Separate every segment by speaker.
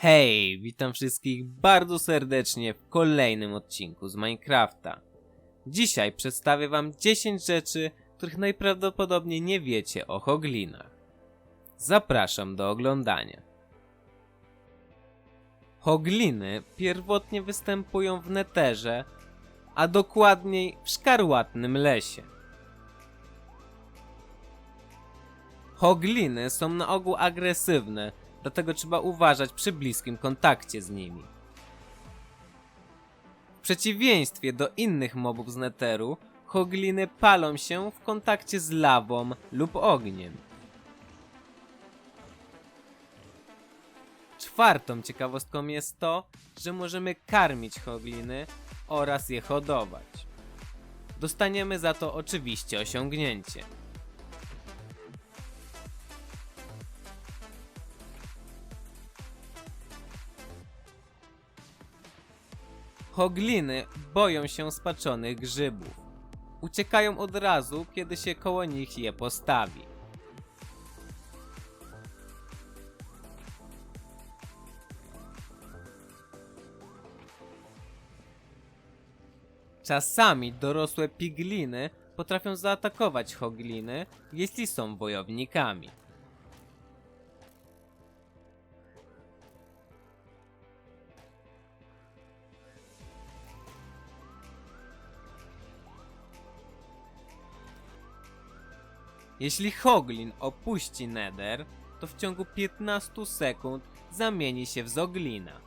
Speaker 1: Hej, witam wszystkich bardzo serdecznie w kolejnym odcinku z Minecrafta. Dzisiaj przedstawię wam 10 rzeczy, których najprawdopodobniej nie wiecie o hoglinach. Zapraszam do oglądania. Hogliny pierwotnie występują w neterze, a dokładniej w szkarłatnym lesie. Hogliny są na ogół agresywne, dlatego trzeba uważać przy bliskim kontakcie z nimi. W przeciwieństwie do innych mobów z neteru, hogliny palą się w kontakcie z lawą lub ogniem. Czwartą ciekawostką jest to, że możemy karmić hogliny oraz je hodować. Dostaniemy za to oczywiście osiągnięcie. Hogliny boją się spaczonych grzybów. Uciekają od razu, kiedy się koło nich je postawi. Czasami dorosłe pigliny potrafią zaatakować hogliny, jeśli są wojownikami. Jeśli Hoglin opuści Nether, to w ciągu 15 sekund zamieni się w Zoglina.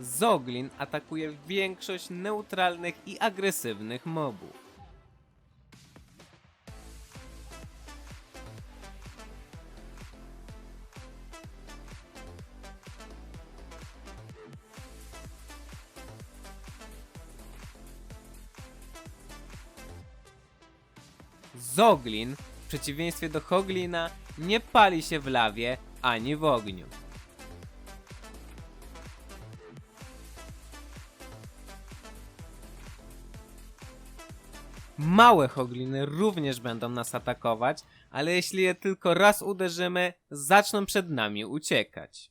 Speaker 1: Zoglin atakuje większość neutralnych i agresywnych mobów. Zoglin, w przeciwieństwie do Hoglina, nie pali się w lawie ani w ogniu. Małe hogliny również będą nas atakować, ale jeśli je tylko raz uderzymy, zaczną przed nami uciekać.